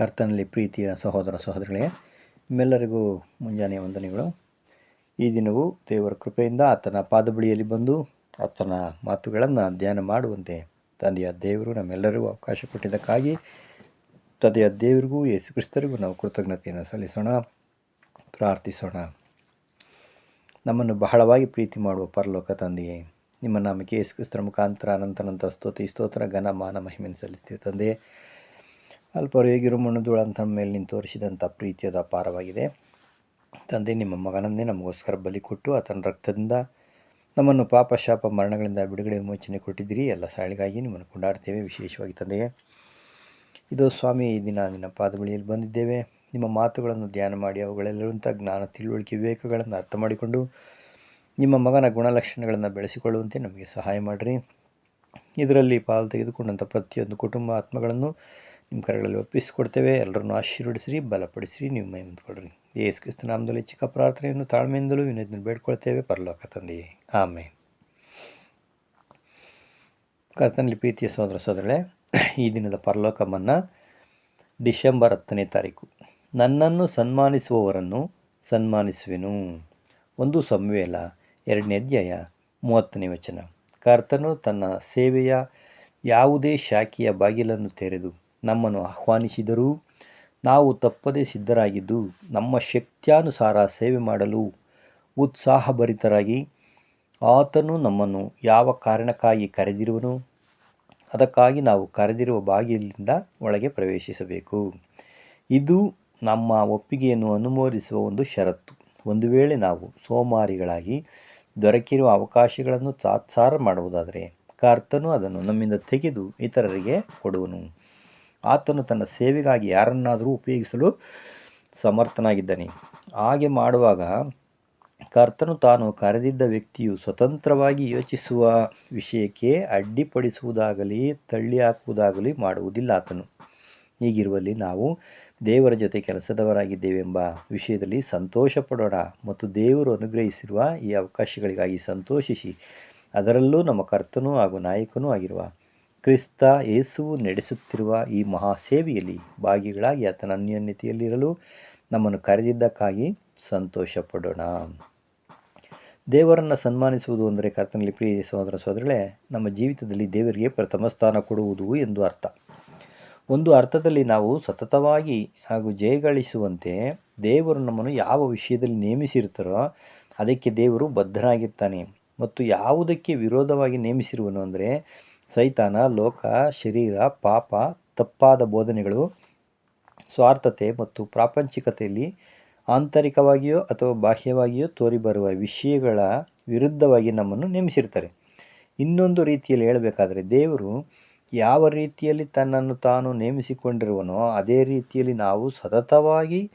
ಕರ್ತನಲ್ಲಿ ಪ್ರೀತಿಯ ಸಹೋದರ ಸಹೋದರಿಗಳೇ, ನಿಮ್ಮೆಲ್ಲರಿಗೂ ಮುಂಜಾನೆ ವಂದನೆಗಳು. ಈ ದಿನವೂ ದೇವರ ಕೃಪೆಯಿಂದ ಆತನ ಪಾದಬಳಿಯಲ್ಲಿ ಬಂದು ಆತನ ಮಾತುಗಳನ್ನು ಧ್ಯಾನ ಮಾಡುವಂತೆ ತಂದೆಯ ದೇವರು ನಮ್ಮೆಲ್ಲರಿಗೂ ಅವಕಾಶ ಕೊಟ್ಟಿದ್ದಕ್ಕಾಗಿ ತಂದೆಯ ದೇವರಿಗೂ ಯೇಸು ಕ್ರಿಸ್ತರಿಗೂ ನಾವು ಕೃತಜ್ಞತೆಯನ್ನು ಸಲ್ಲಿಸೋಣ, ಪ್ರಾರ್ಥಿಸೋಣ. ನಮ್ಮನ್ನು ಬಹಳವಾಗಿ ಪ್ರೀತಿ ಮಾಡುವ ಪರಲೋಕ ತಂದೆಯೇ, ನಿಮ್ಮ ನಾಮಕ್ಕೆ ಯೇಸು ಕ್ರಿಸ್ತರ ಮುಖಾಂತರ ಅನಂತನಂತ ಸ್ತೋತಿ, ಸ್ತೋತ್ರ, ಘನ, ಮಾನ, ಮಹಿಮೆಯನ್ನು ಸಲ್ಲಿಸ್ತೀವಿ ತಂದೆಯೇ. ಅಲ್ಪರು ಹೇಗಿರು ಮಣ್ಣುದುಳಂತ ಮೇಲೆ ನಿಂತು ತೋರಿಸಿದಂಥ ಪ್ರೀತಿಯದ ಅಪಾರವಾಗಿದೆ. ತಂದೆ, ನಿಮ್ಮ ಮಗನನ್ನೇ ನಮಗೋಸ್ಕರ ಬಲಿ ಕೊಟ್ಟು ಆತನ ರಕ್ತದಿಂದ ನಮ್ಮನ್ನು ಪಾಪ, ಶಾಪ, ಮರಣಗಳಿಂದ ಬಿಡುಗಡೆ ವಿಮೋಚನೆ ಕೊಟ್ಟಿದ್ದೀರಿ. ಎಲ್ಲ ಸಾಳಿಗಾಗಿ ನಿಮ್ಮನ್ನು ಕೊಂಡಾಡ್ತೇವೆ ವಿಶೇಷವಾಗಿ ತಂದೆಯೇ ಇದು ಸ್ವಾಮಿ, ಈ ದಿನ ನಿನ್ನ ಪಾದಗಳಿಯಲ್ಲಿ ಬಂದಿದ್ದೇವೆ. ನಿಮ್ಮ ಮಾತುಗಳನ್ನು ಧ್ಯಾನ ಮಾಡಿ ಅವುಗಳಲ್ಲಿರುವಂಥ ಜ್ಞಾನ, ತಿಳುವಳಿಕೆ, ವಿವೇಕಗಳನ್ನು ಅರ್ಥ ಮಾಡಿಕೊಂಡು ನಿಮ್ಮ ಮಗನ ಗುಣಲಕ್ಷಣಗಳನ್ನು ಬೆಳೆಸಿಕೊಳ್ಳುವಂತೆ ನಮಗೆ ಸಹಾಯ ಮಾಡಿರಿ. ಇದರಲ್ಲಿ ಪಾಲು ತೆಗೆದುಕೊಂಡಂಥ ಪ್ರತಿಯೊಂದು ಕುಟುಂಬ ಆತ್ಮಗಳನ್ನು ನಿಮ್ಮ ಕರೆಗಳಲ್ಲಿ ಒಪ್ಪಿಸಿಕೊಡ್ತೇವೆ. ಎಲ್ಲರನ್ನು ಆಶೀರ್ವಡಿಸಿರಿ ಬಲಪಡಿಸಿರಿ ನೀವು ಮೈ ಮುಂದ್ಕೊಡ್ರಿ. ಯೇಸು ಕ್ರಿಸ್ತ ನಾಮದಲ್ಲಿ ಚಿಕ್ಕ ಪ್ರಾರ್ಥನೆಯನ್ನು ತಾಳ್ಮೆಯಿಂದಲೂ ವಿನೋದನ್ನು ಬೇಡ್ಕೊಳ್ತೇವೆ. ಪರಲೋಕ ತಂದೆಯೇ ಆಮೆ ಕರ್ತನಲ್ಲಿ ಪ್ರೀತಿಯ ಸೋದರ ಸೋದರಳೆ ಈ ದಿನದ ಪರಲೋಕಮನ್ನು ಡಿಸೆಂಬರ್ ಹತ್ತನೇ ತಾರೀಕು. ನನ್ನನ್ನು ಸನ್ಮಾನಿಸುವವರನ್ನು ಸನ್ಮಾನಿಸುವೆನು. ಒಂದು ಸಂವೇಲ ಎರಡನೇ ಅಧ್ಯಾಯ ಮೂವತ್ತನೇ ವಚನ. ಕರ್ತನು ತನ್ನ ಸೇವೆಯ ಯಾವುದೇ ಶಾಖೆಯ ಬಾಗಿಲನ್ನು ತೆರೆದು ನಮ್ಮನ್ನು ಆಹ್ವಾನಿಸಿದರೂ ನಾವು ತಪ್ಪದೇ ಸಿದ್ಧರಾಗಿದ್ದು ನಮ್ಮ ಶಕ್ತ್ಯಾನುಸಾರ ಸೇವೆ ಮಾಡಲು ಉತ್ಸಾಹಭರಿತರಾಗಿ ಆತನು ನಮ್ಮನ್ನು ಯಾವ ಕಾರಣಕ್ಕಾಗಿ ಕರೆದಿರುವನು? ಅದಕ್ಕಾಗಿ ನಾವು ಕರೆದಿರುವ ಬಾಗಿಲಿಂದ ಒಳಗೆ ಪ್ರವೇಶಿಸಬೇಕು. ಇದು ನಮ್ಮ ಒಪ್ಪಿಗೆಯನ್ನು ಅನುಮೋದಿಸುವ ಒಂದು ಷರತ್ತು. ಒಂದು ವೇಳೆ ನಾವು ಸೋಮಾರಿಗಳಾಗಿ ದೊರಕಿರುವ ಅವಕಾಶಗಳನ್ನು ತಾತ್ಸಾರ ಮಾಡುವುದಾದರೆ ಕರ್ತನು ಅದನ್ನು ನಮ್ಮಿಂದ ತೆಗೆದು ಇತರರಿಗೆ ಕೊಡುವನು. ಆತನು ತನ್ನ ಸೇವೆಗಾಗಿ ಯಾರನ್ನಾದರೂ ಉಪಯೋಗಿಸಲು ಸಮರ್ಥನಾಗಿದ್ದಾನೆ. ಹಾಗೆ ಮಾಡುವಾಗ ಕರ್ತನು ತಾನು ಕರೆದಿದ್ದ ವ್ಯಕ್ತಿಯು ಸ್ವತಂತ್ರವಾಗಿ ಯೋಚಿಸುವ ವಿಷಯಕ್ಕೆ ಅಡ್ಡಿಪಡಿಸುವುದಾಗಲಿ ತಳ್ಳಿ ಹಾಕುವುದಾಗಲಿ ಮಾಡುವುದಿಲ್ಲ ಆತನು. ಹೀಗಿರುವಲ್ಲಿ ನಾವು ದೇವರ ಜೊತೆ ಕೆಲಸದವರಾಗಿದ್ದೇವೆಂಬ ವಿಷಯದಲ್ಲಿ ಸಂತೋಷ ಪಡೋಣ ಮತ್ತು ದೇವರು ಅನುಗ್ರಹಿಸಿರುವ ಈ ಅವಕಾಶಗಳಿಗಾಗಿ ಸಂತೋಷಿಸಿ, ಅದರಲ್ಲೂ ನಮ್ಮ ಕರ್ತನೂ ಹಾಗೂ ನಾಯಕನೂ ಆಗಿರುವ ಕ್ರಿಸ್ತ ಯೇಸುವು ನಡೆಸುತ್ತಿರುವ ಈ ಮಹಾಸೇವೆಯಲ್ಲಿ ಭಾಗಿಗಳಾಗಿ ಆತನ ಅನ್ಯೋನ್ಯತೆಯಲ್ಲಿರಲು ನಮ್ಮನ್ನು ಕರೆದಿದ್ದಕ್ಕಾಗಿ ಸಂತೋಷ ಪಡೋಣ ದೇವರನ್ನು ಸನ್ಮಾನಿಸುವುದು ಅಂದರೆ ಕರ್ತನಲ್ಲಿ ಪ್ರಿಯ ಸಹೋದರ ನಮ್ಮ ಜೀವಿತದಲ್ಲಿ ದೇವರಿಗೆ ಪ್ರಥಮ ಸ್ಥಾನ ಕೊಡುವುದು ಎಂದು ಅರ್ಥ. ಒಂದು ಅರ್ಥದಲ್ಲಿ ನಾವು ಸತತವಾಗಿ ಹಾಗೂ ಜಯಗಳಿಸುವಂತೆ ದೇವರು ನಮ್ಮನ್ನು ಯಾವ ವಿಷಯದಲ್ಲಿ ನೇಮಿಸಿರ್ತಾರೋ ಅದಕ್ಕೆ ದೇವರು ಬದ್ಧನಾಗಿರ್ತಾನೆ. ಮತ್ತು ಯಾವುದಕ್ಕೆ ವಿರೋಧವಾಗಿ ನೇಮಿಸಿರುವನು ಅಂದರೆ ಸೈತಾನ, ಲೋಕ, ಶರೀರ, ಪಾಪ, ತಪ್ಪಾದ ಬೋಧನೆಗಳು, ಸ್ವಾರ್ಥತೆ ಮತ್ತು ಪ್ರಾಪಂಚಿಕತೆಯಲ್ಲಿ ಆಂತರಿಕವಾಗಿಯೋ ಅಥವಾ ಬಾಹ್ಯವಾಗಿಯೋ ತೋರಿಬರುವ ವಿಷಯಗಳ ವಿರುದ್ಧವಾಗಿ ನಮ್ಮನ್ನು ನೇಮಿಸಿರ್ತಾರೆ. ಇನ್ನೊಂದು ರೀತಿಯಲ್ಲಿ ಹೇಳಬೇಕಾದರೆ, ದೇವರು ಯಾವ ರೀತಿಯಲ್ಲಿ ತನ್ನನ್ನು ತಾನು ನೇಮಿಸಿಕೊಂಡಿರುವನೋ ಅದೇ ರೀತಿಯಲ್ಲಿ ನಾವು ಸತತವಾಗಿ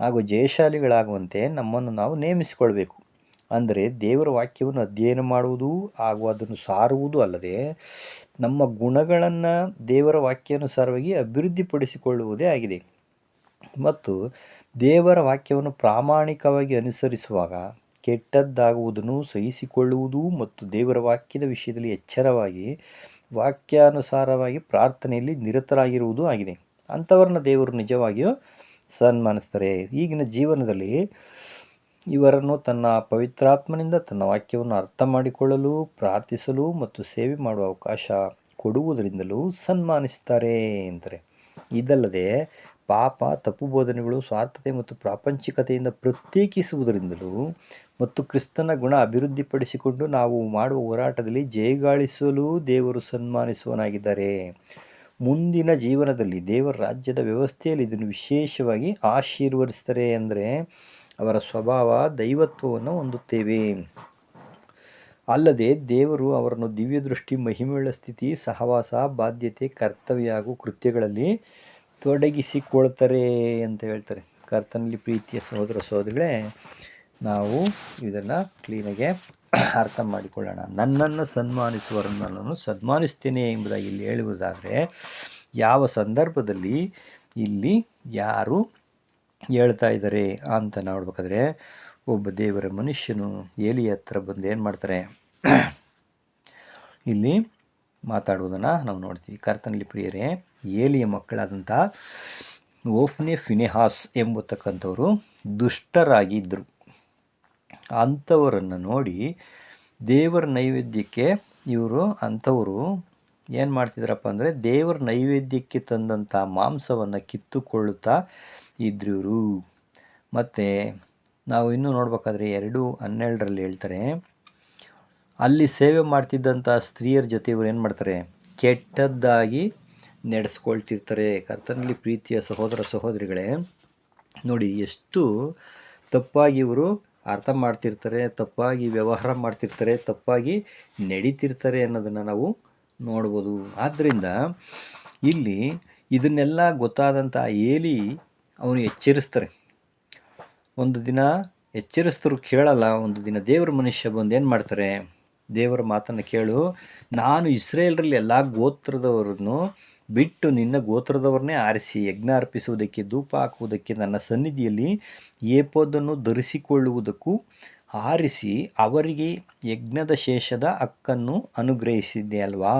ಹಾಗೂ ಜಯಶಾಲಿಗಳಾಗುವಂತೆ ನಮ್ಮನ್ನು ನಾವು ನೇಮಿಸಿಕೊಳ್ಬೇಕು. ಅಂದರೆ ದೇವರ ವಾಕ್ಯವನ್ನು ಅಧ್ಯಯನ ಮಾಡುವುದು ಹಾಗೂ ಅದನ್ನು ಸಾರುವುದು ಅಲ್ಲದೆ ನಮ್ಮ ಗುಣಗಳನ್ನು ದೇವರ ವಾಕ್ಯಾನುಸಾರವಾಗಿ ಅಭಿವೃದ್ಧಿಪಡಿಸಿಕೊಳ್ಳುವುದೇ ಆಗಿದೆ. ಮತ್ತು ದೇವರ ವಾಕ್ಯವನ್ನು ಪ್ರಾಮಾಣಿಕವಾಗಿ ಅನುಸರಿಸುವಾಗ ಕೆಟ್ಟದ್ದಾಗುವುದನ್ನು ಸಹಿಸಿಕೊಳ್ಳುವುದು ಮತ್ತು ದೇವರ ವಾಕ್ಯದ ವಿಷಯದಲ್ಲಿ ಎಚ್ಚರವಾಗಿ ವಾಕ್ಯಾನುಸಾರವಾಗಿ ಪ್ರಾರ್ಥನೆಯಲ್ಲಿ ನಿರತರಾಗಿರುವುದು ಆಗಿದೆ. ಅಂಥವ್ರನ್ನ ದೇವರು ನಿಜವಾಗಿಯೂ ಸನ್ಮಾನಿಸ್ತಾರೆ. ಈಗಿನ ಜೀವನದಲ್ಲಿ ಇವರನ್ನು ತನ್ನ ಪವಿತ್ರಾತ್ಮನಿಂದ ತನ್ನ ವಾಕ್ಯವನ್ನು ಅರ್ಥ ಮಾಡಿಕೊಳ್ಳಲು, ಪ್ರಾರ್ಥಿಸಲು ಮತ್ತು ಸೇವೆ ಮಾಡುವ ಅವಕಾಶ ಕೊಡುವುದರಿಂದಲೂ ಸನ್ಮಾನಿಸುತ್ತಾರೆ ಎಂದರೆ. ಇದಲ್ಲದೆ ಪಾಪ, ತಪ್ಪು ಬೋಧನೆಗಳು, ಸ್ವಾರ್ಥತೆ ಮತ್ತು ಪ್ರಾಪಂಚಿಕತೆಯಿಂದ ಪ್ರತ್ಯೇಕಿಸುವುದರಿಂದಲೂ ಮತ್ತು ಕ್ರಿಸ್ತನ ಗುಣ ಅಭಿವೃದ್ಧಿಪಡಿಸಿಕೊಂಡು ನಾವು ಮಾಡುವ ಹೋರಾಟದಲ್ಲಿ ಜಯಗಾಳಿಸಲು ದೇವರು ಸನ್ಮಾನಿಸುವನಾಗಿದ್ದಾರೆ ಮುಂದಿನ ಜೀವನದಲ್ಲಿ ದೇವರ ರಾಜ್ಯದ ವ್ಯವಸ್ಥೆಯಲ್ಲಿ ಇದನ್ನು ವಿಶೇಷವಾಗಿ ಆಶೀರ್ವದಿಸ್ತಾರೆ ಅಂದರೆ ಅವರ ಸ್ವಭಾವ ದೈವತ್ವವನ್ನು ಹೊಂದುತ್ತೇವೆ. ಅಲ್ಲದೆ ದೇವರು ಅವರನ್ನು ದಿವ್ಯ ದೃಷ್ಟಿ ಮಹಿಮೆಯುಳ್ಳ ಸ್ಥಿತಿ, ಸಹವಾಸ, ಬಾಧ್ಯತೆ, ಕರ್ತವ್ಯ ಹಾಗೂ ಕೃತ್ಯಗಳಲ್ಲಿ ತೊಡಗಿಸಿಕೊಳ್ತಾರೆ ಅಂತ ಹೇಳ್ತಾರೆ. ಕರ್ತನಲ್ಲಿ ಪ್ರೀತಿಯ ಸಹೋದರ ಸಹೋದರಿಗಳೇ, ನಾವು ಇದನ್ನು ಕ್ಲೀನಾಗೆ ಅರ್ಥ ಮಾಡಿಕೊಳ್ಳೋಣ. ನನ್ನನ್ನು ಸನ್ಮಾನಿಸುವರನ್ನು ನಾನು ಸನ್ಮಾನಿಸ್ತೇನೆ ಎಂಬುದಾಗಿ ಇಲ್ಲಿ ಹೇಳುವುದಾದರೆ, ಯಾವ ಸಂದರ್ಭದಲ್ಲಿ ಇಲ್ಲಿ ಯಾರು ಹೇಳ್ತಾ ಇದ್ದಾರೆ ಅಂತ ನೋಡ್ಬೇಕಾದ್ರೆ ಒಬ್ಬ ದೇವರ ಮನುಷ್ಯನು ಏಲಿ ಹತ್ರ ಬಂದು ಏನು ಮಾಡ್ತಾರೆ? ಇಲ್ಲಿ ಮಾತಾಡುವುದನ್ನು ನಾವು ನೋಡ್ತೀವಿ. ಕರ್ತನಲ್ಲಿ ಪ್ರಿಯರೇ ಏಲಿಯ ಮಕ್ಕಳಾದಂಥ ಓಫ್ನೆ ಫಿನೆಹಾಸ್ ಎಂಬತಕ್ಕಂಥವರು ದುಷ್ಟರಾಗಿದ್ದರು ಅಂಥವರನ್ನು ನೋಡಿ ದೇವರ ನೈವೇದ್ಯಕ್ಕೆ ಇವರು, ಅಂಥವರು ಏನು ಮಾಡ್ತಿದ್ರಪ್ಪ ಅಂದರೆ ದೇವರ ನೈವೇದ್ಯಕ್ಕೆ ತಂದಂಥ ಮಾಂಸವನ್ನು ಕಿತ್ತುಕೊಳ್ಳುತ್ತಾ ಇದ್ರು ಇವರು ಮತ್ತು ನಾವು ಇನ್ನೂ ನೋಡ್ಬೇಕಾದ್ರೆ ಎರಡು ಹನ್ನೆರಡರಲ್ಲಿ ಹೇಳ್ತಾರೆ, ಅಲ್ಲಿ ಸೇವೆ ಮಾಡ್ತಿದ್ದಂಥ ಸ್ತ್ರೀಯರ ಜೊತೆ ಇವರು ಏನು ಮಾಡ್ತಾರೆ? ಕೆಟ್ಟದ್ದಾಗಿ ನಡೆಸ್ಕೊಳ್ತಿರ್ತಾರೆ. ಕರ್ತನಲ್ಲಿ ಪ್ರೀತಿಯ ಸಹೋದರ ಸಹೋದರಿಗಳೇ, ನೋಡಿ ಎಷ್ಟು ತಪ್ಪಾಗಿ ಇವರು ಅರ್ಥ ಮಾಡ್ತಿರ್ತಾರೆ, ತಪ್ಪಾಗಿ ವ್ಯವಹಾರ ಮಾಡ್ತಿರ್ತಾರೆ, ತಪ್ಪಾಗಿ ನಡೀತಿರ್ತಾರೆ ಅನ್ನೋದನ್ನು ನಾವು ನೋಡ್ಬೋದು. ಆದ್ದರಿಂದ ಇಲ್ಲಿ ಇದನ್ನೆಲ್ಲ ಗೊತ್ತಾದಂಥ ಏಲಿ ಅವನು ಎಚ್ಚರಿಸ್ತಾರೆ. ಒಂದು ದಿನ ಎಚ್ಚರಿಸ್ತರು ಕೇಳಲ್ಲ, ಒಂದು ದಿನ ದೇವರ ಮನುಷ್ಯ ಬಂದು ಏನು ಮಾಡ್ತಾರೆ? ದೇವರ ಮಾತನ್ನು ಕೇಳು. ನಾನು ಇಸ್ರೇಲ್ರಲ್ಲಿ ಎಲ್ಲ ಗೋತ್ರದವರನ್ನು ಬಿಟ್ಟು ನಿನ್ನ ಗೋತ್ರದವ್ರನ್ನೇ ಆರಿಸಿ ಯಜ್ಞ ಅರ್ಪಿಸುವುದಕ್ಕೆ, ಧೂಪ ಹಾಕುವುದಕ್ಕೆ ನನ್ನ ಸನ್ನಿಧಿಯಲ್ಲಿ ಏಪೋದನ್ನು ಧರಿಸಿಕೊಳ್ಳುವುದಕ್ಕೂ ಆರಿಸಿ ಅವರಿಗೆ ಯಜ್ಞದ ಶೇಷದ ಹಕ್ಕನ್ನು ಅನುಗ್ರಹಿಸಿದ್ದೆ ಅಲ್ವಾ?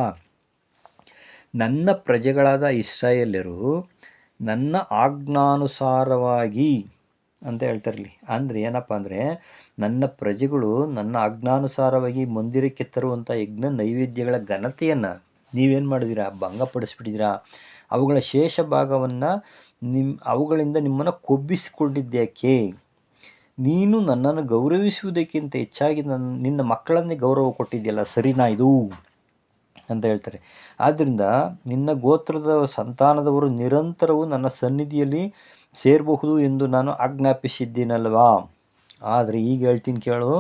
ನನ್ನ ಪ್ರಜೆಗಳಾದ ಇಸ್ರಾಯೇಲ್ಯರು ನನ್ನ ಆಜ್ಞಾನುಸಾರವಾಗಿ ಅಂತ ಹೇಳ್ತಾರಲ್ಲಿ ಅಂದರೆ ಏನಪ್ಪ ಅಂದರೆ ನನ್ನ ಪ್ರಜೆಗಳು ನನ್ನ ಆಜ್ಞಾನುಸಾರವಾಗಿ ಮಂದಿರಕ್ಕೆ ತರುವಂಥ ಯಜ್ಞ ನೈವೇದ್ಯಗಳ ಘನತೆಯನ್ನು ನೀವೇನು ಮಾಡಿದಿರಾ? ಭಂಗಪಡಿಸ್ಬಿಟ್ಟಿದ್ದೀರಾ ಅವುಗಳ ಶೇಷ ಭಾಗವನ್ನು ನಿಮ್ಮ ಅವುಗಳಿಂದ ನಿಮ್ಮನ್ನು ಕೊಬ್ಬಿಸಿಕೊಂಡಿದ್ದ್ಯಾಕೆ ನೀನು ನನ್ನನ್ನು ಗೌರವಿಸುವುದಕ್ಕಿಂತ ಹೆಚ್ಚಾಗಿ ನನ್ನ ನಿನ್ನ ಮಕ್ಕಳನ್ನೇ ಗೌರವ ಕೊಟ್ಟಿದ್ದೆಯಲ್ಲ ಸರಿನಾ ಇದು? ಅಂತ ಹೇಳ್ತಾರೆ. ಆದ್ದರಿಂದ ನಿನ್ನ ಗೋತ್ರದ ಸಂತಾನದವರು ನಿರಂತರವೂ ನನ್ನ ಸನ್ನಿಧಿಯಲ್ಲಿ ಸೇರಬಹುದು ಎಂದು ನಾನು ಆಜ್ಞಾಪಿಸಿದ್ದೀನಲ್ವಾ? ಆದರೆ ಈಗ ಹೇಳ್ತೀನಿ ಕೇಳು,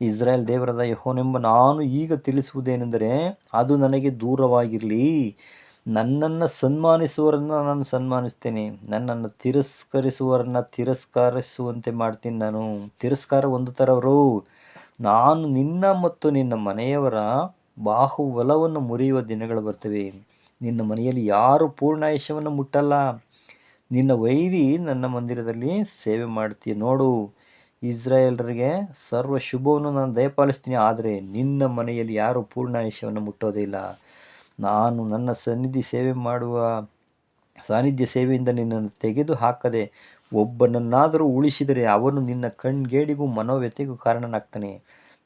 ಇಸ್ರಾಯೇಲ್ ದೇವರದ ಯಹೋನೆಂಬ ನಾನು ಈಗ ತಿಳಿಸುವುದೇನೆಂದರೆ ಅದು ನನಗೆ ದೂರವಾಗಿರಲಿ. ನನ್ನನ್ನು ಸನ್ಮಾನಿಸುವರನ್ನು ನಾನು ಸನ್ಮಾನಿಸ್ತೇನೆ. ನನ್ನನ್ನು ತಿರಸ್ಕರಿಸುವವರನ್ನು ತಿರಸ್ಕರಿಸುವಂತೆ ಮಾಡ್ತೀನಿ ನಾನು. ತಿರಸ್ಕಾರ ಒಂದು ಥರವರು ನಾನು ನಿನ್ನ ಮತ್ತು ನಿನ್ನ ಮನೆಯವರ ಬಾಹುಬಲವನ್ನು ಮುರಿಯುವ ದಿನಗಳು ಬರ್ತವೆ. ನಿನ್ನ ಮನೆಯಲ್ಲಿ ಯಾರು ಪೂರ್ಣಾಯುಷ್ಯವನ್ನು ಮುಟ್ಟಲ್ಲ. ನಿನ್ನ ವೈರಿ ನನ್ನ ಮಂದಿರದಲ್ಲಿ ಸೇವೆ ಮಾಡ್ತೀಯ ನೋಡು, ಇಸ್ರಾಯೇಲರಿಗೆ ಸರ್ವ ಶುಭವನ್ನು ನಾನು ದಯಪಾಲಿಸ್ತೀನಿ, ಆದರೆ ನಿನ್ನ ಮನೆಯಲ್ಲಿ ಯಾರು ಪೂರ್ಣಾಯುಷ್ಯವನ್ನು ಮುಟ್ಟೋದಿಲ್ಲ ನಾನು ನನ್ನ ಸನ್ನಿಧಿ ಸೇವೆ ಮಾಡುವ ಸಾನ್ನಿಧ್ಯ ಸೇವೆಯಿಂದ ನಿನ್ನನ್ನು ತೆಗೆದು ಹಾಕದೆ ಒಬ್ಬನನ್ನಾದರೂ ಉಳಿಸಿದರೆ ಅವನು ನಿನ್ನ ಕಣ್ಗೇಡಿಗೂ ಮನೋವ್ಯತೆಗೂ ಕಾರಣನಾಗ್ತಾನೆ.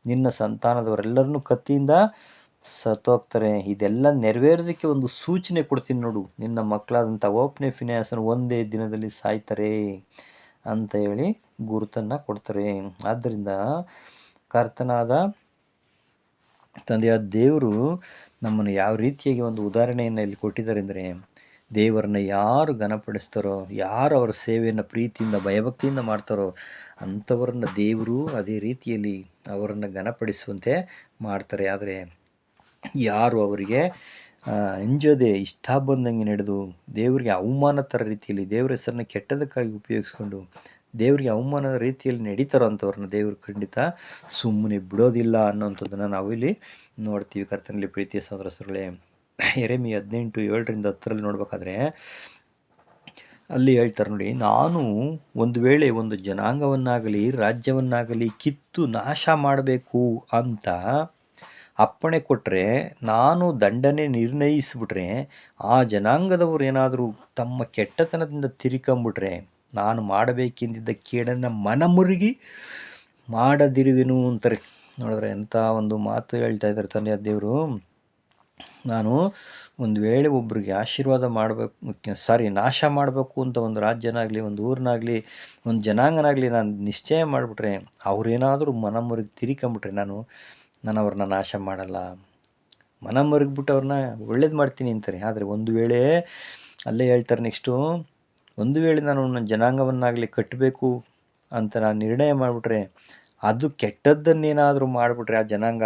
ನಿನ್ನ ಸಂತಾನದವರೆಲ್ಲರನ್ನೂ ಕತ್ತಿಯಿಂದ ಸತ್ತೋಗ್ತಾರೆ. ಇದೆಲ್ಲ ನೆರವೇರೋದಕ್ಕೆ ಒಂದು ಸೂಚನೆ ಕೊಡ್ತೀನಿ ನೋಡು. ನಿನ್ನ ಮಕ್ಕಳಾದಂಥ ಓಪನೆ ಫಿನಾನ್ಸನ್ನು ಒಂದೇ ದಿನದಲ್ಲಿ ಸಾಯ್ತಾರೆ ಅಂತ ಹೇಳಿ ಗುರುತನ್ನು ಕೊಡ್ತಾರೆ. ಆದ್ದರಿಂದ ಕರ್ತನಾದ ತಂದೆಯ ದೇವರು ನಮ್ಮನ್ನು ಯಾವ ರೀತಿಯಾಗಿ ಒಂದು ಉದಾಹರಣೆಯನ್ನು ಇಲ್ಲಿ ಕೊಟ್ಟಿದ್ದಾರೆ ಅಂದರೆ, ದೇವರನ್ನ ಯಾರು ಘನಪಡಿಸ್ತಾರೋ, ಯಾರು ಅವರ ಸೇವೆಯನ್ನು ಪ್ರೀತಿಯಿಂದ, ಭಯಭಕ್ತಿಯಿಂದ ಮಾಡ್ತಾರೋ, ಅಂಥವ್ರನ್ನ ದೇವರು ಅದೇ ರೀತಿಯಲ್ಲಿ ಅವರನ್ನು ಘನಪಡಿಸುವಂತೆ ಮಾಡ್ತಾರೆ. ಆದರೆ ಯಾರು ಅವರಿಗೆ ಅಂಜದೆ ಇಷ್ಟ ಬಂದಂಗೆ ನಡೆದು ದೇವರಿಗೆ ಅವಮಾನ ಥರ ರೀತಿಯಲ್ಲಿ ದೇವರ ಹೆಸರನ್ನ ಕೆಟ್ಟದಕ್ಕಾಗಿ ಉಪಯೋಗಿಸ್ಕೊಂಡು ದೇವರಿಗೆ ಅವಮಾನದ ರೀತಿಯಲ್ಲಿ ನಡೀತಾರೋ ಅಂಥವ್ರನ್ನ ದೇವರು ಖಂಡಿತ ಸುಮ್ಮನೆ ಬಿಡೋದಿಲ್ಲ ಅನ್ನೋಂಥದ್ದನ್ನು ನಾವು ಇಲ್ಲಿ ನೋಡ್ತೀವಿ ಕರ್ತನಲ್ಲಿ ಪ್ರೀತಿಯ ಸಹೋದರಸರುಗಳೇ ಎರೆಮಿ ಹದಿನೆಂಟು ಏಳರಿಂದ ಹತ್ತರಲ್ಲಿ ನೋಡಬೇಕಾದ್ರೆ ಅಲ್ಲಿ ಹೇಳ್ತಾರೆ ನೋಡಿ, ನಾನು ಒಂದು ವೇಳೆ ಒಂದು ಜನಾಂಗವನ್ನಾಗಲಿ ರಾಜ್ಯವನ್ನಾಗಲಿ ಕಿತ್ತು ನಾಶ ಮಾಡಬೇಕು ಅಂತ ಅಪ್ಪಣೆ ಕೊಟ್ಟರೆ ನಾನು ದಂಡನೆ ನಿರ್ಣಯಿಸಿಬಿಟ್ರೆ, ಆ ಜನಾಂಗದವರು ಏನಾದರೂ ತಮ್ಮ ಕೆಟ್ಟತನದಿಂದ ತಿರ್ಕೊಂಬಿಟ್ರೆ, ನಾನು ಮಾಡಬೇಕೆಂದಿದ್ದ ಕೇಡನ್ನು ಮನಮುರುಗಿ ಮಾಡದಿರುವೆನು ಅಂತಾರೆ. ನೋಡಿದ್ರೆ ಎಂಥ ಒಂದು ಮಾತು ಹೇಳ್ತಾ ಇದ್ದಾರೆ ತಂದೆಯ ದೇವರು ನಾನು ಒಂದು ವೇಳೆ ಒಬ್ರಿಗೆ ಆಶೀರ್ವಾದ ಮಾಡಬೇಕು, ಸಾರಿ, ನಾಶ ಮಾಡಬೇಕು ಅಂತ ಒಂದು ರಾಜ್ಯನಾಗಲಿ, ಒಂದು ಊರಿನಾಗಲಿ, ಒಂದು ಜನಾಂಗನಾಗಲಿ ನಾನು ನಿಶ್ಚಯ ಮಾಡಿಬಿಟ್ರೆ, ಅವರೇನಾದರೂ ಮನಮುರುಗಿ ತಿರ್ಕೊಂಬಿಟ್ರೆ ನಾನು ನಾನು ಅವ್ರನ್ನ ನಾಶ ಮಾಡಲ್ಲ. ಮನ ಮರುಗ್ಬಿಟ್ಟು ಅವ್ರನ್ನ ಒಳ್ಳೇದು ಮಾಡ್ತೀನಿ ಅಂತಾರೆ. ಆದರೆ ಒಂದು ವೇಳೆ ಅಲ್ಲೇ ಹೇಳ್ತಾರೆ ನೆಕ್ಸ್ಟು, ಒಂದು ವೇಳೆ ನಾನು ನನ್ನ ಜನಾಂಗವನ್ನಾಗಲಿ ಕಟ್ಟಬೇಕು ಅಂತ ನಾನು ನಿರ್ಣಯ ಮಾಡಿಬಿಟ್ರೆ, ಅದು ಕೆಟ್ಟದ್ದನ್ನೇನಾದರೂ ಮಾಡಿಬಿಟ್ರೆ ಆ ಜನಾಂಗ,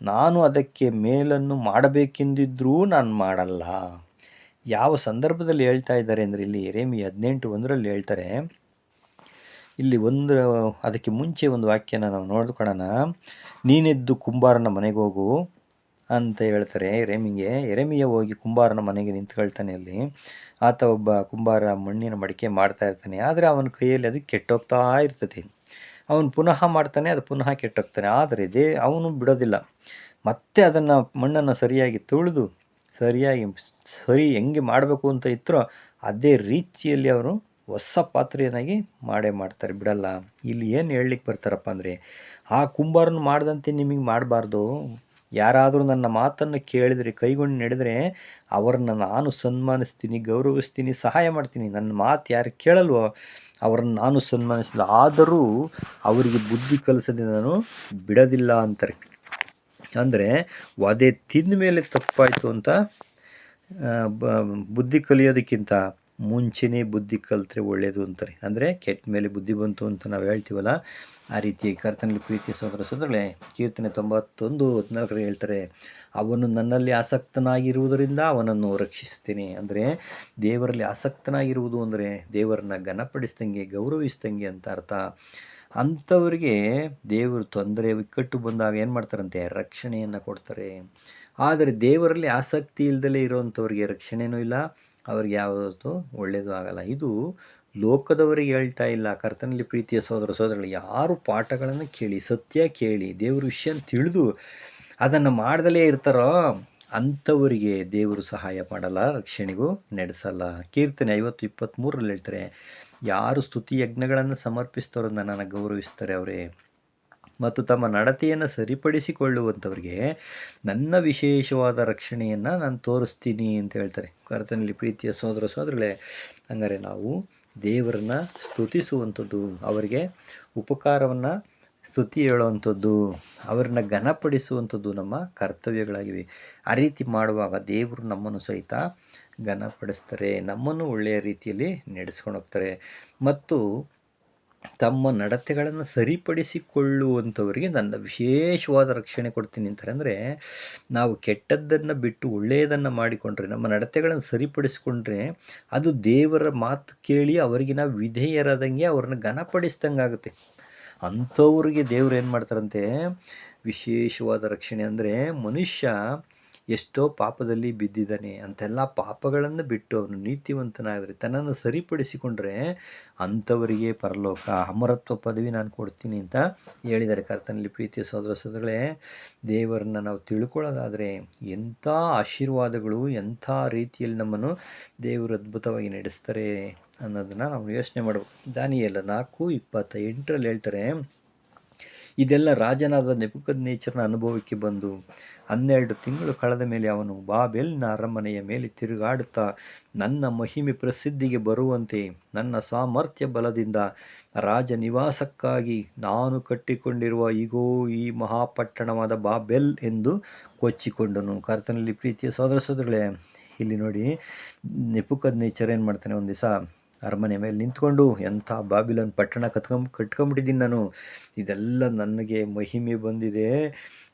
ನಾನು ಅದಕ್ಕೆ ಮೇಲನ್ನು ಮಾಡಬೇಕೆಂದಿದ್ರೂ ನಾನು ಮಾಡಲ್ಲ. ಯಾವ ಸಂದರ್ಭದಲ್ಲಿ ಹೇಳ್ತಾ ಇದ್ದಾರೆ ಅಂದರೆ ಇಲ್ಲಿ ಎರೇಮಿ ಹದಿನೆಂಟು ಒಂದರಲ್ಲಿ ಹೇಳ್ತಾರೆ ಇಲ್ಲಿ ಒಂದು, ಅದಕ್ಕೆ ಮುಂಚೆ ಒಂದು ವಾಕ್ಯನ ನಾವು ನೋಡ್ಕೊಳ್ಳೋಣ ನೀನೆದ್ದು ಕುಂಬಾರನ ಮನೆಗೆ ಹೋಗು ಅಂತ ಹೇಳ್ತಾರೆ ಎರೆಮಿಗೆ ಎರೆಮಿಯ ಹೋಗಿ ಕುಂಬಾರನ ಮನೆಗೆ ನಿಂತ್ಕೊಳ್ತಾನೆ ಅಲ್ಲಿ. ಆತ ಒಬ್ಬ ಕುಂಬಾರ ಮಣ್ಣಿನ ಮಡಿಕೆ ಮಾಡ್ತಾ ಇರ್ತಾನೆ. ಆದರೆ ಅವನ ಕೈಯಲ್ಲಿ ಅದು ಕೆಟ್ಟೋಗ್ತಾ ಇರ್ತದೆ. ಅವನು ಪುನಃ ಮಾಡ್ತಾನೆ, ಅದು ಪುನಃ ಕೆಟ್ಟೋಗ್ತಾನೆ. ಆದರೆ ಇದೇ ಅವನು ಬಿಡೋದಿಲ್ಲ. ಮತ್ತೆ ಅದನ್ನು ಮಣ್ಣನ್ನು ಸರಿಯಾಗಿ ತುಳಿದು, ಸರಿಯಾಗಿ, ಸರಿ ಹೆಂಗೆ ಮಾಡಬೇಕು ಅಂತ ಇತ್ತರೋ ಅದೇ ರೀತಿಯಲ್ಲಿ ಅವರು ಹೊಸ ಪಾತ್ರೆಯನ್ನಾಗಿ ಮಾಡೇ ಮಾಡ್ತಾರೆ. ಬಿಡಲ್ಲ. ಇಲ್ಲಿ ಏನು ಹೇಳಲಿಕ್ಕೆ ಬರ್ತಾರಪ್ಪ ಅಂದರೆ, ಆ ಕುಂಬಾರನ ಮಾಡ್ದಂತೆ ನಿಮಗೆ ಮಾಡಬಾರ್ದು. ಯಾರಾದರೂ ನನ್ನ ಮಾತನ್ನು ಕೇಳಿದರೆ, ಕೈಗೊಂಡು ನಡೆದರೆ ಅವರನ್ನು ನಾನು ಸನ್ಮಾನಿಸ್ತೀನಿ, ಗೌರವಿಸ್ತೀನಿ, ಸಹಾಯ ಮಾಡ್ತೀನಿ. ನನ್ನ ಮಾತು ಯಾರು ಕೇಳಲ್ವೋ ಅವರನ್ನು ನಾನು ಸನ್ಮಾನಿಸಿಲ್ಲ. ಆದರೂ ಅವರಿಗೆ ಬುದ್ಧಿ ಕಲಿಸದೆ ನಾನು ಬಿಡೋದಿಲ್ಲ ಅಂತಾರೆ. ಅಂದರೆ ವಧೆ ತಿಂದ ಮೇಲೆ ತಪ್ಪಾಯಿತು ಅಂತ ಬುದ್ಧಿ ಕಲಿಯೋದಕ್ಕಿಂತ ಮುಂಚೆನೇ ಬುದ್ಧಿ ಕಲಿತ್ರೆ ಒಳ್ಳೆಯದು ಅಂತಾರೆ. ಅಂದರೆ ಕೆಟ್ಟ ಮೇಲೆ ಬುದ್ಧಿ ಬಂತು ಅಂತ ನಾವು ಹೇಳ್ತೀವಲ್ಲ, ಆ ರೀತಿ ಕರ್ತನಲ್ಲಿ ಪ್ರೀತಿಯ ಸೋದರ ಸೋದರಳೆ, ಕೀರ್ತನೆ ತೊಂಬತ್ತೊಂದು ಹದಿನಾಲ್ಕರ ಹೇಳ್ತಾರೆ, ಅವನು ನನ್ನಲ್ಲಿ ಆಸಕ್ತನಾಗಿರುವುದರಿಂದ ಅವನನ್ನು ರಕ್ಷಿಸ್ತೀನಿ ಅಂದರೆ ದೇವರಲ್ಲಿ ಆಸಕ್ತನಾಗಿರುವುದು ಅಂದರೆ ದೇವರನ್ನ ಘನಪಡಿಸ್ದಂಗೆ, ಗೌರವಿಸ್ದಂಗೆ ಅಂತ ಅರ್ಥ. ಅಂಥವರಿಗೆ ದೇವರು ತೊಂದರೆ ಇಕ್ಕಟ್ಟು ಬಂದಾಗ ಏನು ಮಾಡ್ತಾರಂತೆ? ರಕ್ಷಣೆಯನ್ನು ಕೊಡ್ತಾರೆ. ಆದರೆ ದೇವರಲ್ಲಿ ಆಸಕ್ತಿ ಇಲ್ಲದಲೇ ಇರೋವಂಥವ್ರಿಗೆ ರಕ್ಷಣೆಯೂ ಇಲ್ಲ ಅವ್ರಿಗೆ ಯಾವತ್ತೂ ಒಳ್ಳೆಯದು ಆಗಲ್ಲ. ಇದು ಲೋಕದವರಿಗೆ ಹೇಳ್ತಾ ಇಲ್ಲ, ಕರ್ತನಲ್ಲಿ ಪ್ರೀತಿಯ ಸೋದರ ಸೋದರಗಳು ಯಾರು ಪಾಠಗಳನ್ನು ಕೇಳಿ, ಸತ್ಯ ಕೇಳಿ, ದೇವ್ರ ವಿಷಯ ತಿಳಿದು ಅದನ್ನು ಮಾಡ್ದಲೇ ಇರ್ತಾರೋ, ಅಂಥವರಿಗೆ ದೇವರು ಸಹಾಯ ಮಾಡಲ್ಲ, ರಕ್ಷಣೆಗೂ ನಡೆಸಲ್ಲ. ಕೀರ್ತನೆ ಐವತ್ತು ಇಪ್ಪತ್ತ್ಮೂರರಲ್ಲಿ ಹೇಳ್ತಾರೆ, ಯಾರು ಸ್ತುತಿ ಯಜ್ಞಗಳನ್ನು ಸಮರ್ಪಿಸ್ತಾರೋ ನನ್ನನ್ನು ಗೌರವಿಸ್ತಾರೆ ಅವರೇ. ಮತ್ತು ತಮ್ಮ ನಡತೆಯನ್ನು ಸರಿಪಡಿಸಿಕೊಳ್ಳುವಂಥವ್ರಿಗೆ ನನ್ನ ವಿಶೇಷವಾದ ರಕ್ಷಣೆಯನ್ನು ನಾನು ತೋರಿಸ್ತೀನಿ ಅಂತ ಹೇಳ್ತಾರೆ. ಕರ್ತನಲ್ಲಿ ಪ್ರೀತಿಯ ಸೋದರ ಸೋದರಗಳೇ, ಹಂಗಾರೆ ನಾವು ದೇವರನ್ನ ಸ್ತುತಿಸುವಂಥದ್ದು, ಅವರಿಗೆ ಉಪಕಾರವನ್ನು ಸ್ತುತಿ ಹೇಳುವಂಥದ್ದು, ಅವರನ್ನ ಘನಪಡಿಸುವಂಥದ್ದು ನಮ್ಮ ಕರ್ತವ್ಯಗಳಾಗಿವೆ. ಆ ರೀತಿ ಮಾಡುವಾಗ ದೇವರು ನಮ್ಮನ್ನು ಸಹಿತ ಘನಪಡಿಸ್ತಾರೆ, ನಮ್ಮನ್ನು ಒಳ್ಳೆಯ ರೀತಿಯಲ್ಲಿ ನಡೆಸ್ಕೊಂಡು ಹೋಗ್ತಾರೆ. ಮತ್ತು ತಮ್ಮ ನಡತೆಗಳನ್ನು ಸರಿಪಡಿಸಿಕೊಳ್ಳುವಂಥವರಿಗೆ ನನ್ನ ವಿಶೇಷವಾದ ರಕ್ಷಣೆ ಕೊಡ್ತೀನಿ ಅಂತಾರೆ. ಅಂದರೆ ನಾವು ಕೆಟ್ಟದ್ದನ್ನು ಬಿಟ್ಟು ಒಳ್ಳೆಯದನ್ನು ಮಾಡಿಕೊಂಡ್ರೆ, ನಮ್ಮ ನಡತೆಗಳನ್ನು ಸರಿಪಡಿಸಿಕೊಂಡ್ರೆ ಅದು ದೇವರ ಮಾತು ಕೇಳಿ ಅವರಿಗೆ ನಾವು ವಿಧೇಯರಾದಂಗೆ ಅವ್ರನ್ನ ಘನಪಡಿಸ್ದಂಗೆ ಆಗುತ್ತೆ. ಅಂಥವ್ರಿಗೆ ದೇವ್ರು ಏನು ಮಾಡ್ತಾರಂತೆ ವಿಶೇಷವಾದ ರಕ್ಷಣೆ. ಅಂದರೆ ಮನುಷ್ಯ ಎಷ್ಟೋ ಪಾಪದಲ್ಲಿ ಬಿದ್ದಿದ್ದಾನೆ, ಅಂತೆಲ್ಲ ಪಾಪಗಳನ್ನು ಬಿಟ್ಟು ಅವನು ನೀತಿವಂತನಾದರೆ ತನ್ನನ್ನು ಸರಿಪಡಿಸಿಕೊಂಡ್ರೆ ಅಂಥವರಿಗೆ ಪರಲೋಕ. ಅಮರತ್ವ ಪದವಿ ನಾನು ಕೊಡ್ತೀನಿ ಅಂತ ಹೇಳಿದ್ದಾರೆ ಕರ್ತನಲ್ಲಿ ಪ್ರೀತಿಯ ಸೋದರ ಸೋದರಗಳೇ ದೇವರನ್ನ ನಾವು ತಿಳ್ಕೊಳ್ಳೋದಾದರೆ ಎಂಥ ಆಶೀರ್ವಾದಗಳು, ಎಂಥ ರೀತಿಯಲ್ಲಿ ನಮ್ಮನ್ನು ದೇವರು ಅದ್ಭುತವಾಗಿ ನಡೆಸ್ತಾರೆ ಅನ್ನೋದನ್ನು ನಾವು ಯೋಚನೆ ಮಾಡಬೇಕು. ದಾನಿಯಲ್ಲ ನಾಲ್ಕು ಇಪ್ಪತ್ತ ಎಂಟರಲ್ಲಿ ಹೇಳ್ತಾರೆ ಇದೆಲ್ಲ ರಾಜನಾದ ನೆಪುಕದ್ ನೇಚರ್ನ ಅನುಭವಕ್ಕೆ ಬಂದು ಹನ್ನೆರಡು ತಿಂಗಳು ಕಳೆದ ಮೇಲೆ ಅವನು ಬಾಬೆಲ್ನ ಅರಮನೆಯ ಮೇಲೆ ತಿರುಗಾಡುತ್ತಾ, ನನ್ನ ಮಹಿಮೆ ಪ್ರಸಿದ್ಧಿಗೆ ಬರುವಂತೆ, ನನ್ನ ಸಾಮರ್ಥ್ಯ ಬಲದಿಂದ ರಾಜ ನಿವಾಸಕ್ಕಾಗಿ ನಾನು ಕಟ್ಟಿಕೊಂಡಿರುವ ಈಗೋ ಈ ಮಹಾಪಟ್ಟಣವಾದ ಬಾಬೆಲ್ ಎಂದು ಕೊಚ್ಚಿಕೊಂಡನು. ಕರ್ತನಲ್ಲಿ ಪ್ರೀತಿಯ ಸೋದರ ಸೋದರಗಳೇ, ಇಲ್ಲಿ ನೋಡಿ ನೆಪುಕದ್ ನೇಚರ್ ಏನು ಮಾಡ್ತಾನೆ ಒಂದು ದಿವಸ ಅರಮನೆ ಮೇಲೆ ನಿಂತ್ಕೊಂಡು ಎಂಥ ಬಾಬಿಲನ್ ಪಟ್ಟಣ ಕತ್ಕೊಂಡ್ ಕಟ್ಕೊಂಬಿಟ್ಟಿದ್ದೀನಿ ನಾನು. ಇದೆಲ್ಲ ನನಗೆ ಮಹಿಮೆ ಬಂದಿದೆ.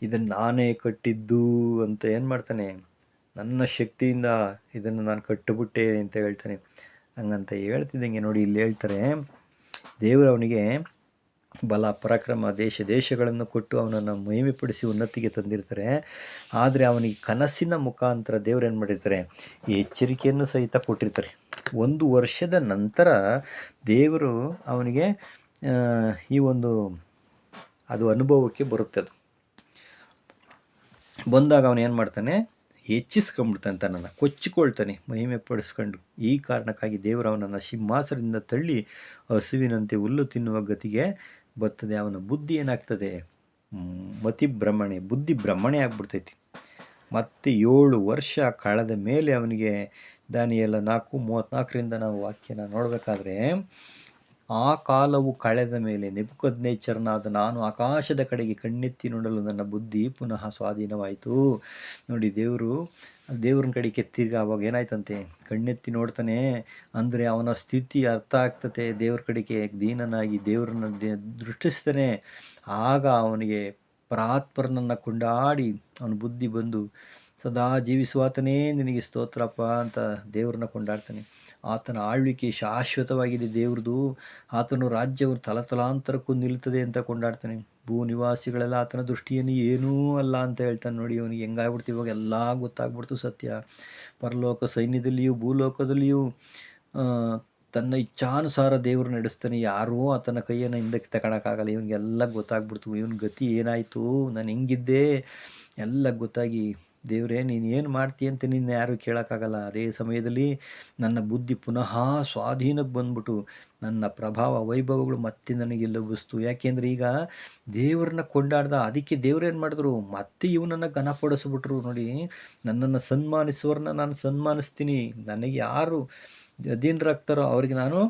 ಇದನ್ನು ನಾನೇ ಕಟ್ಟಿದ್ದು ಅಂತ ಏನು ಮಾಡ್ತಾನೆ? ನನ್ನ ಶಕ್ತಿಯಿಂದ ಇದನ್ನು ನಾನು ಕಟ್ಟಿಬಿಟ್ಟೆ ಅಂತ ಹೇಳ್ತಾನೆ. ಹಂಗಂತ ಹೇಳ್ತಿದ್ದಂಗೆ ನೋಡಿ ಇಲ್ಲಿ ಹೇಳ್ತಾರೆ. ದೇವರು ಅವನಿಗೆ ಬಲ, ಪರಾಕ್ರಮ, ದೇಶ, ದೇಶಗಳನ್ನು ಕೊಟ್ಟು ಅವನನ್ನು ಮಹಿಮೆಪಡಿಸಿ ಉನ್ನತಿಗೆ ತಂದಿರ್ತಾರೆ. ಆದರೆ ಅವನಿಗೆ ಕನಸಿನ ಮುಖಾಂತರ ದೇವ್ರು ಏನು ಮಾಡಿರ್ತಾರೆ? ಈ ಎಚ್ಚರಿಕೆಯನ್ನು ಸಹಿತ ಕೊಟ್ಟಿರ್ತಾರೆ. ಒಂದು ವರ್ಷದ ನಂತರ ದೇವರು ಅವನಿಗೆ ಈ ಒಂದು, ಅದು ಅನುಭವಕ್ಕೆ ಬರುತ್ತೆ ಅದು. ಬಂದಾಗ ಅವನು ಏನು ಮಾಡ್ತಾನೆ? ಹೆಚ್ಚಿಸ್ಕೊಂಡ್ಬಿಡ್ತಾನೆ ತನ್ನನ್ನು, ಕೊಚ್ಚಿಕೊಳ್ತಾನೆ ಮಹಿಮೆ ಪಡಿಸ್ಕೊಂಡು ಈ ಕಾರಣಕ್ಕಾಗಿ ದೇವರು ಅವನನ್ನು ಸಿಂಹಾಸನದಿಂದ ತಳ್ಳಿ ಹಸುವಿನಂತೆ ಹುಲ್ಲು ತಿನ್ನುವ ಗತಿಗೆ ಬರ್ತದೆ, ಅವನ ಬುದ್ಧಿ ಏನಾಗ್ತದೆ? ಮತಿ ಭ್ರಮಣೆ ಬುದ್ಧಿ ಭ್ರಮಣೆ ಆಗ್ಬಿಡ್ತೈತಿ. ಮತ್ತೆ ಏಳು ವರ್ಷ ಕಳೆದ ಮೇಲೆ ಅವನಿಗೆ ದಾನಿಯೆಲ್ಲ ನಾಲ್ಕು, ಮೂವತ್ತ್ನಾಲ್ಕರಿಂದ ನಾವು ವಾಕ್ಯನ ನೋಡಬೇಕಾದ್ರೆ, ಆ ಕಾಲವು ಕಳೆದ ಮೇಲೆ ನೆಪುಕದ್ನೇಚರನಾದ ನಾನು ಆಕಾಶದ ಕಡೆಗೆ ಕಣ್ಣೆತ್ತಿ ನೋಡಲು ನನ್ನ ಬುದ್ಧಿ ಪುನಃ ಸ್ವಾಧೀನವಾಯಿತು. ನೋಡಿ, ದೇವರು ದೇವ್ರನ್ನ ಕಡೆಗೆ ತಿರ್ಗ ಅವಾಗ ಏನಾಯ್ತಂತೆ? ಕಣ್ಣೆತ್ತಿ ನೋಡ್ತಾನೆ, ಅಂದರೆ ಅವನ ಸ್ಥಿತಿ ಅರ್ಥ ಆಗ್ತತೆ. ದೇವ್ರ ಕಡೆಗೆ ದೀನನಾಗಿ ದೇವ್ರನ್ನ ದೃಷ್ಟಿಸ್ತಾನೆ. ಆಗ ಅವನಿಗೆ ಪರಾತ್ಪರನನ್ನು ಕೊಂಡಾಡಿ ಅವನ ಬುದ್ಧಿ ಬಂದು, ಸದಾ ಜೀವಿಸುವಾತನೇ, ನಿನಗೆ ಸ್ತೋತ್ರಪ್ಪ ಅಂತ ದೇವ್ರನ್ನ ಕೊಂಡಾಡ್ತಾನೆ. ಆತನ ಆಳ್ವಿಕೆ ಶಾಶ್ವತವಾಗಿದೆ ದೇವ್ರದು. ಆತನು ರಾಜ್ಯವು ತಲತಲಾಂತರಕ್ಕೂ ನಿಲ್ತದೆ ಅಂತ ಕೊಂಡಾಡ್ತಾನೆ. ಭೂ ನಿವಾಸಿಗಳೆಲ್ಲ ಆತನ ದೃಷ್ಟಿಯನ್ನು ಏನೂ ಅಲ್ಲ ಅಂತ ಹೇಳ್ತಾನೆ ನೋಡಿ ಅವನಿಗೆ. ಹೆಂಗಾಗ್ಬಿಡ್ತು ಇವಾಗ? ಎಲ್ಲ ಗೊತ್ತಾಗ್ಬಿಡ್ತು ಸತ್ಯ. ಪರಲೋಕ ಸೈನ್ಯದಲ್ಲಿಯೂ ಭೂಲೋಕದಲ್ಲಿಯೂ ತನ್ನ ಇಚ್ಛಾನುಸಾರ ದೇವರು ನಡೆಸ್ತಾನೆ. ಯಾರೂ ಆತನ ಕೈಯನ್ನು ಹಿಂದಕ್ಕೆ ತಗೊಳಕ್ಕಾಗಲ್ಲ. ಇವನಿಗೆಲ್ಲ ಗೊತ್ತಾಗ್ಬಿಡ್ತು. ಇವನ ಗತಿ ಏನಾಯಿತು? ನಾನು ಹೆಂಗಿದ್ದೆ? ಎಲ್ಲ ಗೊತ್ತಾಗಿ ದೇವರೇ, ನೀನು ಏನು ಮಾಡ್ತೀಯ ಅಂತ ನಿನ್ನ ಯಾರು ಕೇಳೋಕ್ಕಾಗಲ್ಲ. ಅದೇ ಸಮಯದಲ್ಲಿ ನನ್ನ ಬುದ್ಧಿ ಪುನಃ ಸ್ವಾಧೀನಕ್ಕೆ ಬಂದ್ಬಿಟ್ಟು ನನ್ನ ಪ್ರಭಾವ ವೈಭವಗಳು ಮತ್ತೆ ನನಗೆ ಲಭಿಸ್ತು. ಯಾಕೆಂದರೆ ಈಗ ದೇವರನ್ನ ಕೊಂಡಾಡ್ದ ಅದಕ್ಕೆ ದೇವ್ರೇನು ಮಾಡಿದ್ರು? ಮತ್ತೆ ಇವನನ್ನು ಘನಪಡಿಸ್ಬಿಟ್ರು ನೋಡಿ. ನನ್ನನ್ನು ಸನ್ಮಾನಿಸುವವ್ರನ್ನ ನಾನು ಸನ್ಮಾನಿಸ್ತೀನಿ. ನನಗೆ ಯಾರು ಅಧೀನರಾಗ್ತಾರೋ ಅವ್ರಿಗೆ ನಾನು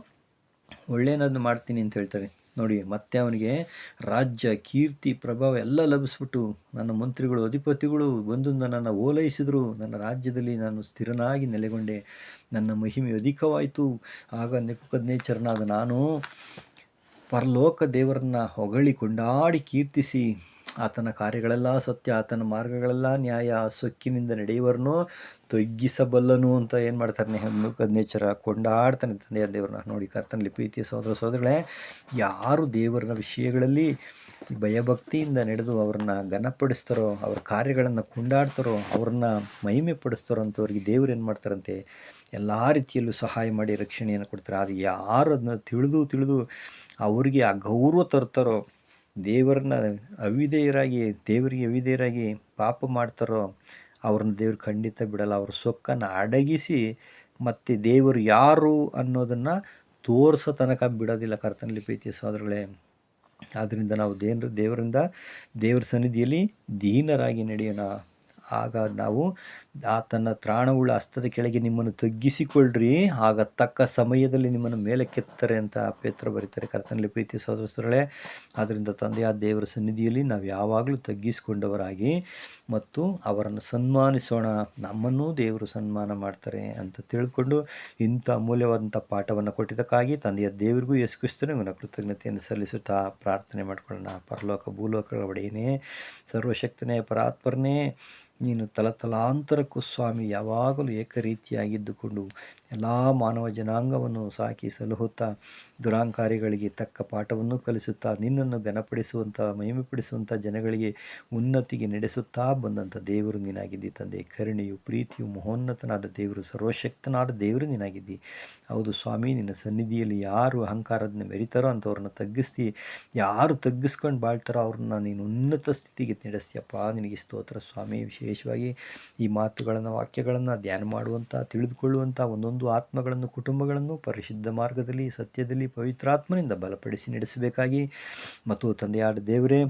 ಒಳ್ಳೆಯದನ್ನು ಮಾಡ್ತೀನಿ ಅಂತ ಹೇಳ್ತಾರೆ. ನೋಡಿ, ಮತ್ತೆ ಅವನಿಗೆ ರಾಜ್ಯ, ಕೀರ್ತಿ, ಪ್ರಭಾವ ಎಲ್ಲ ಲಭಿಸ್ಬಿಟ್ಟು ನನ್ನ ಮಂತ್ರಿಗಳು, ಅಧಿಪತಿಗಳು ಬಂದು ನನ್ನನ್ನು ಓಲೈಸಿದರು. ನನ್ನ ರಾಜ್ಯದಲ್ಲಿ ನಾನು ಸ್ಥಿರನಾಗಿ ನೆಲೆಗೊಂಡೆ. ನನ್ನ ಮಹಿಮೆ ಅಧಿಕವಾಯಿತು. ಆಗ ನೆಪಕದ್ನೇಚರನಾದ ನಾನು ಪರಲೋಕ ದೇವರನ್ನ ಹೊಗಳಿ ಕೊಂಡಾಡಿ ಕೀರ್ತಿಸಿ ಆತನ ಕಾರ್ಯಗಳೆಲ್ಲ ಸತ್ಯ, ಆತನ ಮಾರ್ಗಗಳೆಲ್ಲ ನ್ಯಾಯ ಸೊಕ್ಕಿನಿಂದ ನಡೆಯುವರನ್ನು ತಗ್ಗಿಸಬಲ್ಲನು ಅಂತ ಏನು ಮಾಡ್ತಾರೆ ನೇಚರ ಕೊಂಡಾಡ್ತಾನೆ ತಂದೆಯ ದೇವರನ್ನ. ನೋಡಿ ಕರ್ತನಲ್ಲಿ ಪ್ರೀತಿಯ ಸಹೋದರ ಸಹೋದರಗಳೇ, ಯಾರು ದೇವರ ವಿಷಯಗಳಲ್ಲಿ ಭಯಭಕ್ತಿಯಿಂದ ನಡೆದು ಅವ್ರನ್ನ ಘನಪಡಿಸ್ತಾರೋ, ಅವ್ರ ಕಾರ್ಯಗಳನ್ನು ಕೊಂಡಾಡ್ತಾರೋ, ಅವ್ರನ್ನ ಮಹಿಮೆ ಪಡಿಸ್ತಾರೋ ಅಂಥವ್ರಿಗೆ ದೇವ್ರು ಏನು ಮಾಡ್ತಾರಂತೆ, ಎಲ್ಲ ರೀತಿಯಲ್ಲೂ ಸಹಾಯ ಮಾಡಿ ರಕ್ಷಣೆಯನ್ನು ಕೊಡ್ತಾರೆ. ಅದು ಯಾರು ಅದನ್ನ ತಿಳಿದು ತಿಳಿದು ಅವರಿಗೆ ಆ ಗೌರವ ತರ್ತಾರೋ ದೇವರನ್ನ ಅವಿಧೇಯರಾಗಿ, ದೇವರಿಗೆ ಅವಿಧೇಯರಾಗಿ ಪಾಪ ಮಾಡ್ತಾರೋ ಅವ್ರನ್ನ ದೇವ್ರು ಖಂಡಿತ ಬಿಡಲ್ಲ. ಅವ್ರ ಸೊಕ್ಕನ್ನು ಅಡಗಿಸಿ ಮತ್ತು ದೇವರು ಯಾರು ಅನ್ನೋದನ್ನು ತೋರಿಸೋ ತನಕ ಬಿಡೋದಿಲ್ಲ ಕರ್ತನಲ್ಲಿ ಪ್ರೀತಿಯ ಸಹೋದರಗಳೇ. ಆದ್ದರಿಂದ ನಾವು ದೇವ್ರ ದೇವರಿಂದ ದೇವರ ಸನ್ನಿಧಿಯಲ್ಲಿ ದೀನರಾಗಿ ನಡೆಯೋಣ. ಆಗ ನಾವು ಆತನ ತ್ರಾಣವುಳ್ಳ ಹಸ್ತದ ಕೆಳಗೆ ನಿಮ್ಮನ್ನು ತಗ್ಗಿಸಿಕೊಳ್ಳ್ರಿ ಆಗ ತಕ್ಕ ಸಮಯದಲ್ಲಿ ನಿಮ್ಮನ್ನು ಮೇಲೆ ಕೆತ್ತಾರೆ ಅಂತ ಪೇತ್ರ ಬರೀತಾರೆ. ಕರ್ತನಲ್ಲಿ ಪ್ರೀತಿ ಸಹೋದರಗಳೇ ಆದ್ದರಿಂದ ತಂದೆಯ ದೇವರ ಸನ್ನಿಧಿಯಲ್ಲಿ ನಾವು ಯಾವಾಗಲೂ ತಗ್ಗಿಸಿಕೊಂಡವರಾಗಿ ಮತ್ತು ಅವರನ್ನು ಸನ್ಮಾನಿಸೋಣ. ನಮ್ಮನ್ನೂ ದೇವರು ಸನ್ಮಾನ ಮಾಡ್ತಾರೆ ಅಂತ ತಿಳ್ಕೊಂಡು ಇಂಥ ಅಮೂಲ್ಯವಾದಂಥ ಪಾಠವನ್ನು ಕೊಟ್ಟಿದ್ದಕ್ಕಾಗಿ ತಂದೆಯ ದೇವರಿಗೂ ಎಸ್ಕಿಸ್ತಾನೆ ಇವನ ಕೃತಜ್ಞತೆಯನ್ನು ಸಲ್ಲಿಸುತ್ತಾ ಪ್ರಾರ್ಥನೆ ಮಾಡ್ಕೊಳ್ಳೋಣ. ಪರಲೋಕ ಭೂಲೋಕಗಳ ಒಡೆಯೇ ಸರ್ವಶಕ್ತನೇ, ಪರಾತ್ಪರನೇ ನೀನು ತಲತಲಾಂತರಕ್ಕೂ ಸ್ವಾಮಿ ಯಾವಾಗಲೂ ಏಕರೀತಿಯಾಗಿದ್ದುಕೊಂಡು ಎಲ್ಲ ಮಾನವ ಜನಾಂಗವನ್ನು ಸಾಕಿ ಸಲಹುತ್ತಾ ದುರಾಂಕಾರಿಗಳಿಗೆ ತಕ್ಕ ಪಾಠವನ್ನು ಕಲಿಸುತ್ತಾ, ನಿನ್ನನ್ನು ಘನಪಡಿಸುವಂಥ ಮಹಿಮೆಪಡಿಸುವಂಥ ಜನಗಳಿಗೆ ಉನ್ನತಿಗೆ ನಡೆಸುತ್ತಾ ಬಂದಂಥ ದೇವರು ನೀನಾಗಿದ್ದಿ ತಂದೆ. ಕರುಣೆಯು, ಪ್ರೀತಿಯು, ಮಹೋನ್ನತನಾದ ದೇವರು, ಸರ್ವಶಕ್ತನಾದ ದೇವರು ನೀನಾಗಿದ್ದಿ. ಹೌದು ಸ್ವಾಮಿ, ನಿನ್ನ ಸನ್ನಿಧಿಯಲ್ಲಿ ಯಾರು ಅಹಂಕಾರದನ್ನ ಮೆರಿತಾರೋ ಅಂಥವ್ರನ್ನ ತಗ್ಗಿಸ್ತಿ. ಯಾರು ತಗ್ಗಿಸ್ಕೊಂಡು ಬಾಳ್ತಾರೋ ಅವ್ರನ್ನ ನೀನು ಉನ್ನತ ಸ್ಥಿತಿಗೆ ನಡೆಸ್ತೀಯಪ್ಪ. ನಿನಗೆ ಸ್ತೋತ್ರ ಸ್ವಾಮಿ. ವಿಶೇಷವಾಗಿ ಈ ಮಾತುಗಳನ್ನು, ವಾಕ್ಯಗಳನ್ನು ಧ್ಯಾನ ಮಾಡುವಂಥ ತಿಳಿದುಕೊಳ್ಳುವಂಥ ಒಂದೊಂದು ಆತ್ಮಗಳನ್ನು ಕುಟುಂಬಗಳನ್ನು ಪರಿಶುದ್ಧ ಮಾರ್ಗದಲ್ಲಿ, ಸತ್ಯದಲ್ಲಿ ಪವಿತ್ರಾತ್ಮನಿಂದ ಬಲಪಡಿಸಿ ನಡೆಸಬೇಕಾಗಿ. ಮತ್ತು ತಂದೆಯಾದ ದೇವರೇ,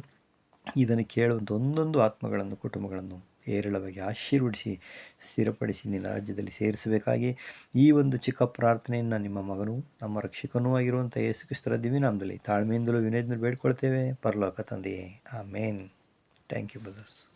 ಇದನ್ನು ಕೇಳುವಂಥ ಒಂದೊಂದು ಆತ್ಮಗಳನ್ನು, ಕುಟುಂಬಗಳನ್ನು ಹೇರಳವಾಗಿ ಆಶೀರ್ವಡಿಸಿ ಸ್ಥಿರಪಡಿಸಿ ನಿನ್ನ ರಾಜ್ಯದಲ್ಲಿ ಸೇರಿಸಬೇಕಾಗಿ. ಈ ಒಂದು ಚಿಕ್ಕ ಪ್ರಾರ್ಥನೆಯನ್ನು ನಿಮ್ಮ ಮಗನು, ನಮ್ಮ ರಕ್ಷಕನೂ ಆಗಿರುವಂಥ ಯೇಸು ಕ್ರಿಸ್ತರ ದಿವಿನಾಮದಲ್ಲಿ ತಾಳ್ಮೆಯಿಂದಲೂ ವಿನಯದಿಂದಲೂ ಬೇಡ್ಕೊಳ್ತೇವೆ ಪರಲೋಕ ತಂದೆಯೇ ಆ ಮೇನ್ ಥ್ಯಾಂಕ್ ಯು ಬ್ರದರ್ಸ್.